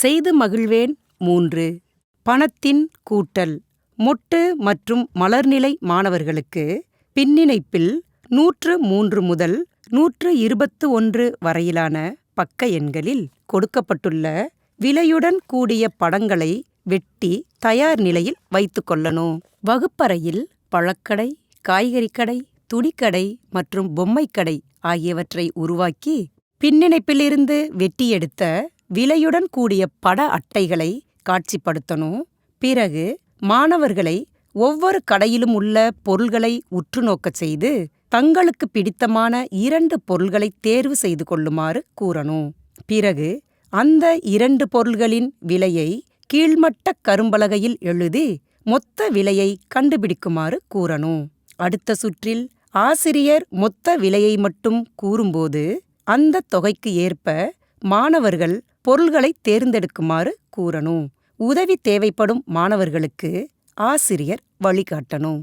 செய்து மகிழ்வேன் மூன்று. பணத்தின் கூட்டல். மொட்டு மற்றும் மலர்நிலை மாணவர்களுக்கு பின்னிணைப்பில் நூற்று மூன்று முதல் நூற்று இருபத்து ஒன்று வரையிலான பக்க எண்களில் கொடுக்கப்பட்டுள்ள விலையுடன் கூடிய படங்களை வெட்டி தயார் நிலையில் வைத்து கொள்ளணும். வகுப்பறையில் பழக்கடை காய்கறிக்கடை துணிக்கடை மற்றும் பொம்மைக்கடை ஆகியவற்றை உருவாக்கி பின்னிணைப்பிலிருந்து வெட்டி எடுத்த விலையுடன் கூடிய பட அட்டைகளை காட்சிப்படுத்தணும். பிறகு மாணவர்களை ஒவ்வொரு கடையிலும் உள்ள பொருள்களை உற்று நோக்கச் செய்து தங்களுக்கு பிடித்தமான இரண்டு பொருள்களை தேர்வு செய்து கொள்ளுமாறு கூறணும். பிறகு அந்த இரண்டு பொருள்களின் விலையை கீழ்மட்ட கரும்பலகையில் எழுதி மொத்த விலையை கண்டுபிடிக்குமாறு கூறணும். அடுத்த சுற்றில் ஆசிரியர் மொத்த விலையை மட்டும் கூறும்போது அந்த தொகைக்கு ஏற்ப மாணவர்கள் பொருள்களை தேர்ந்தெடுக்குமாறு கூறணும். உதவி தேவைப்படும் மாணவர்களுக்கு ஆசிரியர் வழிகாட்டணும்.